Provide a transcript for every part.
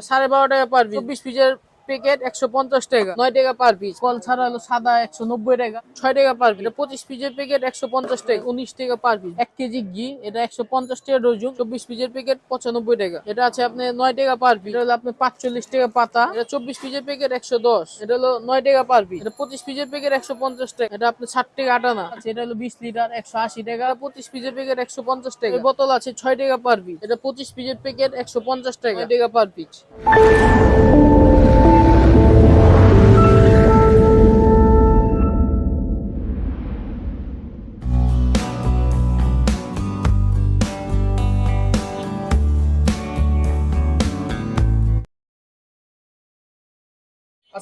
সাড়ে বারো টাকা পার পিসের প্যাকেট একশো পঞ্চাশ টাকা নয় টাকা পার পিস কল ছাড়া হলো সাদা একশো নব্বই টাকা ছয় টাকা পার পিস পঁচিশ পিসের প্যাকেট একশো পঞ্চাশ টাকা উনিশ টাকা পার পিস এক কেজি ঘি এটা একশো পঞ্চাশ টাকা ডজন চব্বিশ পিসের প্যাকেট পঁচানব্বই টাকা। এটা আছে আপনার নয় টাকা পার পিস এটা হলো আপনার পাঁচচল্লিশ টাকা পাতা। এটা চব্বিশ পিসের প্যাকেট একশো দশ। এটা হলো নয় টাকা পার পিস এটা পঁচিশ পিসের প্যাকেট একশো পঞ্চাশ টাকা। এটা আপনার ষাট টাকা আটানা আচ্ছা, এটা হলো বিশ লিটার একশো আশি টাকা। পঁচিশ পিসের প্যাকেট একশো পঞ্চাশ টাকা। বোতল আছে ছয় টাকা পার পিস এটা পঁচিশ পিসের প্যাকেট একশো পঞ্চাশ টাকা। টাকা পার পিস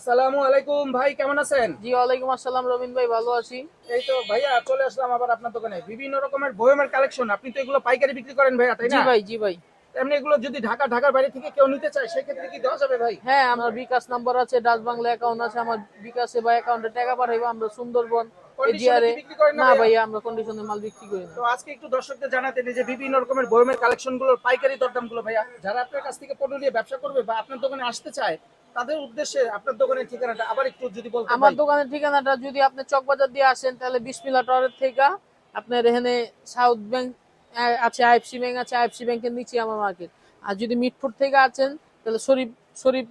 আসসালামু আলাইকুম ভাই কেমন আছেন? জি ওয়ালাইকুম আসসালাম রবিন ভাই ভালো আছি। এই তো ভাইয়া চলে আসলাম আবার আপনার দোকানে। বিভিন্ন রকমের বয়মের কালেকশন আপনি তো এগুলো পাইকারি বিক্রি করেন ভাইয়া তাই জি না? ভাই জি ভাই। এমনি এগুলো যদি ঢাকা ঢাকার বাইরে থেকে কেউ নিতে চায় সেক্ষেত্রে কি দেওয়া যাবে ভাই? হ্যাঁ আমার বিকাশ নাম্বার আছে ডাচ বাংলা অ্যাকাউন্ট আছে আমার বিকাশে বা অ্যাকাউন্টে টাকা পাঠাইবো আমরা সুন্দরবন না আমরা কন্ডিশনে মাল বিক্রি করি না। তো আজকে একটু দর্শকদের যে বিভিন্ন রকমের বয়মের পাইকারি দরদামগুলো ভাইয়া যারা আপনার কাছ থেকে পণ্য নিয়ে ব্যবসা করবে বা আপনার দোকানে আসতে চায় তাদের উদ্দেশ্যে আপনার দোকানের ঠিকানাটা আবার একটু যদি বলতেন আমার দোকানের ঠিকানাটা যদি আপনি চকবাজার দিয়ে আসেন তাহলে বিসমিল্লা টাওয়ারের থেকে আপনার এখানে সাউথ ব্যাংক আছে আইএফসি ব্যাংক আছে আইএফসি ব্যাংকের নিচে আমার মার্কেট। আর যদি মিটফুট থেকে আছেন তাহলে শরীফ শরীফ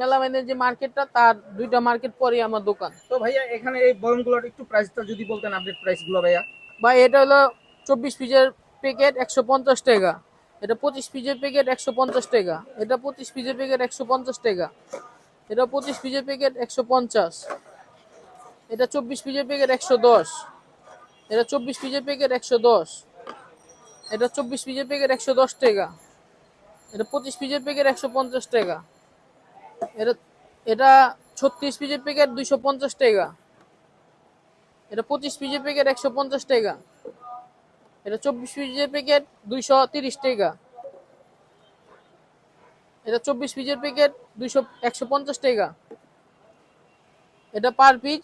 মেলামাইনের যে মার্কেটটা তার দুইটা মার্কেট পরে আমার দোকান। তো ভাইয়া এখানে এই বয়মগুলোর একটু প্রাইসটা যদি বলতেন আপডেট প্রাইসগুলো ভাইয়া। বা এটা হলো চব্বিশ পিসের প্যাকেট একশো পঞ্চাশ টাকা। এটা পঁচিশ পিসের প্যাকেট একশো পঞ্চাশ টাকা। এটা পঁচিশ পিসের প্যাকেট একশো পঞ্চাশ টাকা। এটা পঁচিশ পিসের প্যাকেট একশো পঞ্চাশ। এটা চব্বিশ পিসের প্যাকেট একশো দশ। এটা চব্বিশ পিসের প্যাকেট একশো দশ। এটা চব্বিশ পিসের প্যাকেট একশো দশ টাকা। এটা পঁচিশ পিজের প্যাকেট একশো পঞ্চাশ টাকা। এটা এটা ছত্রিশ পিসের প্যাকেট দুইশো পঞ্চাশ টাকা। এটা পঁচিশ পিসের প্যাকেট একশো পঞ্চাশ টাকা। এটা চব্বিশ পিসের প্যাকেট দুইশো তিরিশ টাকা। এটা চব্বিশ পিসের প্যাকেট দুইশো একশো পঞ্চাশ টাকা। এটা পার পিস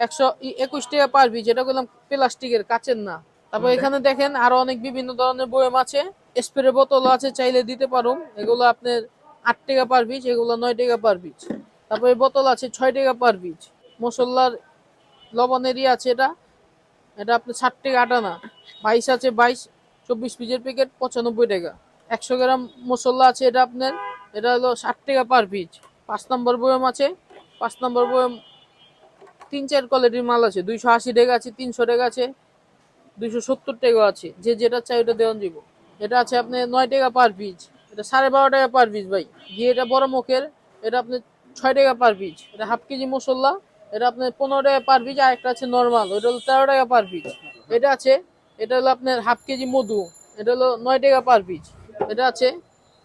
একশো একুশ টাকা পার পিস এটা করলাম প্লাস্টিকের কাচের না। তারপর এখানে দেখেন আরও অনেক বিভিন্ন ধরনের বয়ম আছে। স্প্রে বোতল আছে চাইলে দিতে পারুন এগুলো আপনার আট টাকা পার পিস এগুলো নয় টাকা পার পিস তারপর এই বোতল আছে ছয় টাকা পার পিস মশলার লবণেরই আছে এটা। এটা আপনার ষাট টাকা আটানা বাইশ আছে বাইশ, চব্বিশ পিসের প্যাকেট পঁচানব্বই টাকা। একশো গ্রাম মশলা আছে এটা আপনার, এটা হলো ষাট টাকা পার পিস পাঁচ নম্বর বয়ম আছে, পাঁচ নম্বর বয়ম তিন চার কোয়ালিটির মাল আছে। দুইশো আশি টাকা আছে, তিনশো টাকা আছে, দুইশো সত্তর টাকা আছে। যে যেটা চাই ওটা দেওয়ান যাব এটা আছে আপনার নয় টাকা পার পিস এটা সাড়ে বারো টাকা পার পিস ভাই। গিয়ে এটা বড় মুখের এটা আপনার ছয় টাকা পার পিস এটা হাফ কেজি মশলা এটা আপনার পনেরো টাকা পার পিস আর একটা আছে নর্মাল ওটা হলো তেরো টাকা পার পিস এটা আছে, এটা হলো আপনার হাফ কেজি মধু, এটা হলো নয় টাকা পার পিস এটা আছে,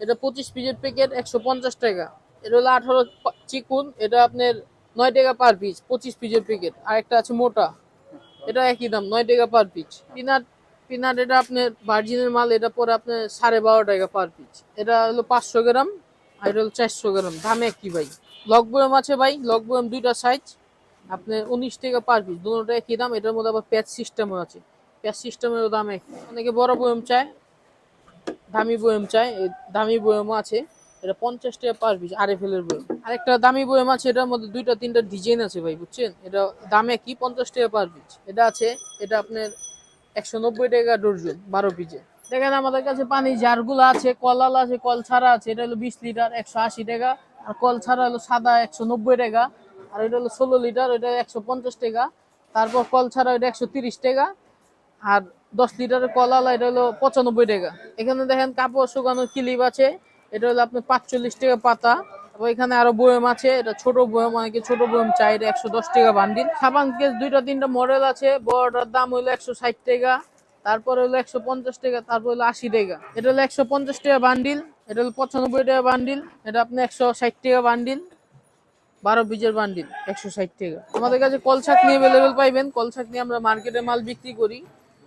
এটা পঁচিশ পিসের প্যাকেট একশো পঞ্চাশ টাকা। এটা হলো আঠারো চিকুন, এটা আপনার নয় টাকা পার পিস পঁচিশ পিসের প্যাকেট আর একটা আছে মোটা, এটা একই দাম, নয় টাকা পার পিস পিনাট পিনাট এটা আপনার ভার্জিনের মাল, এটা পরে আপনার সাড়ে বারো টাকা পার পিস এটা হলো পাঁচশো গ্রাম, আর এটা হলো চারশো গ্রাম। দাম একই ভাই। লক বয়ম আছে ভাই লক বয়ম দুইটা সাইজ আপনার উনিশ টাকা পার পিস দুটোটা একই দাম? এটার মধ্যে আবার প্যাচ সিস্টেমও আছে। প্যাচ সিস্টেমেরও দাম এক। অনেকে বড় বয়ম চায়, দামি বয়ম চায় দামি বয়মও আছে। এটা পঞ্চাশ টাকা পার পিস আর এফ এর বয়ম। আরেকটা দামি বয়ম আছে, এটার মধ্যে দুইটা, তিনটা ডিজাইন আছে ভাই, বুঝছেন? এটা দামে কি পঞ্চাশ টাকা পার পিস এটা আছে, এটা আপনার একশো নব্বই টাকা ডর্জন, বারো পিসে দেখেন আমাদের কাছে পানি জারগুলো আছে, কলাল আছে কল ছাড়া আছে, এটা হলো বিশ লিটার একশো আশি টাকা, আর কল ছাড়া হলো সাদা একশো নব্বই টাকা। আর এটা হলো ষোলো লিটার, ওইটা একশো পঞ্চাশ টাকা। তারপর কল ছাড়া ওইটা একশো তিরিশ টাকা। আর দশ লিটারের কল কলালা এটা হলো পঁচানব্বই টাকা। এখানে দেখেন কাপড় শুকানোর ক্লিপ আছে, এটা হলো আপনার পাঁচচল্লিশ টাকা পাতা। তারপর এখানে আরও বয়ম আছে, এটা ছোট বয়ম, অনেকে ছোট বয়ম চাই এটা একশো দশ টাকা বান্ডিল। সাবান কেস দুইটা তিনটা মডেল আছে, বড়টার দাম হলো একশো ষাট টাকা, তারপরে হলো একশো পঞ্চাশ টাকা, তারপর হলো আশি টাকা। এটা হলো একশো পঞ্চাশ টাকা বান্ডিল, এটা হলো পঁচানব্বই টাকা বান্ডিল, এটা আপনি একশো ষাট টাকা বান্ডিল। বারো বীজের বান্ডিল একশো ষাট টাকা। আমাদের কাছে কল নিয়ে অ্যাভেলেবেল পাইবেন। কল নিয়ে আমরা মার্কেটে মাল বিক্রি করি।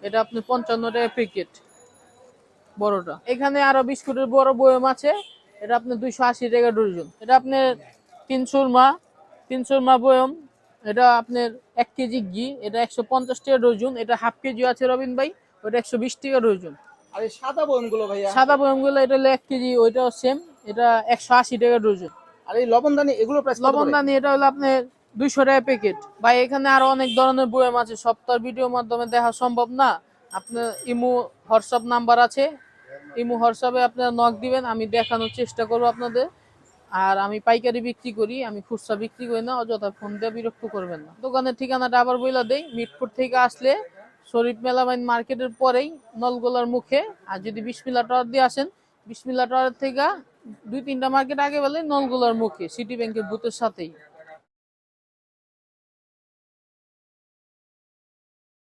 এটা আপনি পঞ্চান্ন টাকা প্যাকেট বড়টা। এখানে আরও বিস্কুটের বড় বয়ম আছে। এটা আপনি দুইশো আশি টাকা ডজন। এটা আপনার তিনশোর মা তিনশোর মা বয়ম। এটা আপনার এক কেজি ঘি এটা একশো পঞ্চাশ টাকা ডজন। এটা হাফ কেজি আছে রবিন ভাই ওটা একশো বিশ টাকা ডজন। আর সাদা বয়মগুলো ভাইয়া। সাদা বয়মগুলো এটা এক কেজি ওইটাও সেম এটা একশো আশি টাকা ডজন। আর এই লবণদানি এগুলো লবণদানি এটা হলো আপনার দুইশো টাকা প্যাকেট বা এখানে আরও অনেক ধরনের বয়াম আছে সব তো ভিডিওর মাধ্যমে দেখা সম্ভব না। আপনার ইমো, হোয়াটসঅ্যাপ নাম্বার আছে। ইমো, হোয়াটসঅ্যাপে আপনারা নক দিবেন, আমি দেখানোর চেষ্টা করব আপনাদের। আর আমি পাইকারি বিক্রি করি, আমি খুচরা বিক্রি করি না, অযথা ফোন দিয়ে বিরক্ত করবেন না। দোকানের ঠিকানাটা আবার বইলা দেই মিটপুর থেকে আসলে শরীফ মেলামাইন মার্কেটের পরেই নলগোলার মুখে। আর যদি বিসমিল্লা টাওয়ার দিয়ে আসেন বিসমিল্লা টাওয়ার থেকে দুই তিনটা মার্কেট আগে বলে নলগুলার মুখে সিটি ব্যাংকের বুথের সাথেই।